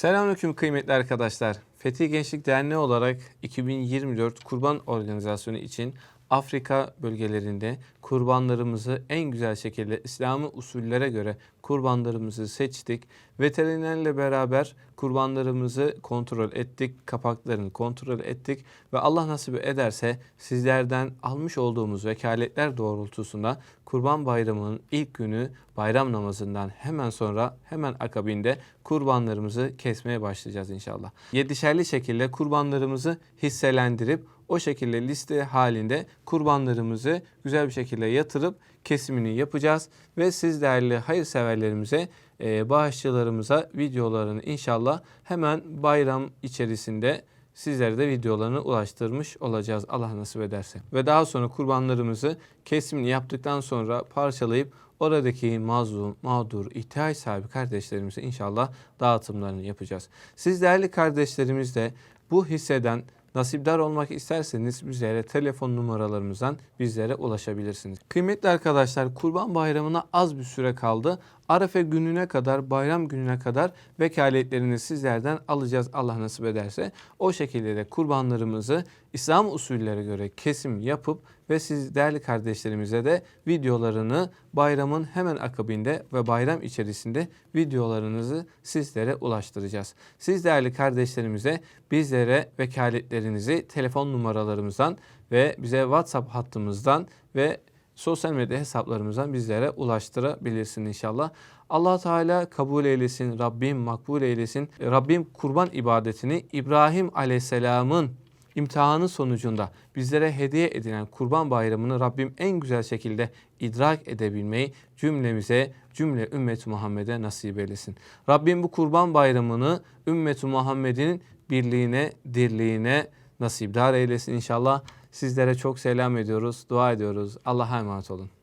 Selamünaleyküm kıymetli arkadaşlar. Fethi Gençlik Derneği olarak 2024 Kurban Organizasyonu için Afrika bölgelerinde kurbanlarımızı en güzel şekilde İslami usullere göre kurbanlarımızı seçtik. Veterinerle beraber kurbanlarımızı kontrol ettik, kapaklarını kontrol ettik ve Allah nasip ederse sizlerden almış olduğumuz vekaletler doğrultusunda Kurban Bayramı'nın ilk günü bayram namazından hemen sonra hemen akabinde kurbanlarımızı kesmeye başlayacağız inşallah. Yedişerli şekilde kurbanlarımızı hisselendirip o şekilde liste halinde kurbanlarımızı güzel bir şekilde yatırıp kesimini yapacağız ve siz değerli hayırseverlerimize e, bağışçılarımıza videolarını inşallah hemen bayram içerisinde sizlere de videolarını ulaştırmış olacağız Allah nasip ederse. Ve daha sonra kurbanlarımızı kesimini yaptıktan sonra parçalayıp oradaki mazlum, mağdur, ihtiyaç sahibi kardeşlerimize inşallah dağıtımlarını yapacağız. Siz değerli kardeşlerimiz de bu hisseden nasipdar olmak isterseniz bizlere telefon numaralarımızdan bizlere ulaşabilirsiniz. Kıymetli arkadaşlar Kurban Bayramı'na az bir süre kaldı. Arefe gününe kadar, bayram gününe kadar vekaletlerini sizlerden alacağız Allah nasip ederse. O şekilde de kurbanlarımızı İslam usullere göre kesim yapıp ve siz değerli kardeşlerimize de videolarını bayramın hemen akabinde ve bayram içerisinde videolarınızı sizlere ulaştıracağız. Siz değerli kardeşlerimize bizlere vekaletlerinizi telefon numaralarımızdan ve bize WhatsApp hattımızdan ve sosyal medya hesaplarımızdan bizlere ulaştırabilirsin inşallah. Allah Teala kabul eylesin, Rabbim makbul eylesin. Rabbim kurban ibadetini İbrahim Aleyhisselam'ın imtihanı sonucunda bizlere hediye edilen Kurban Bayramı'nı Rabbim en güzel şekilde idrak edebilmeyi cümlemize, cümle ümmet Muhammed'e nasip eylesin. Rabbim bu Kurban Bayramı'nı ümmet Muhammed'in birliğine, dirliğine nasipdar eylesin inşallah. Sizlere çok selam ediyoruz, dua ediyoruz. Allah'a emanet olun.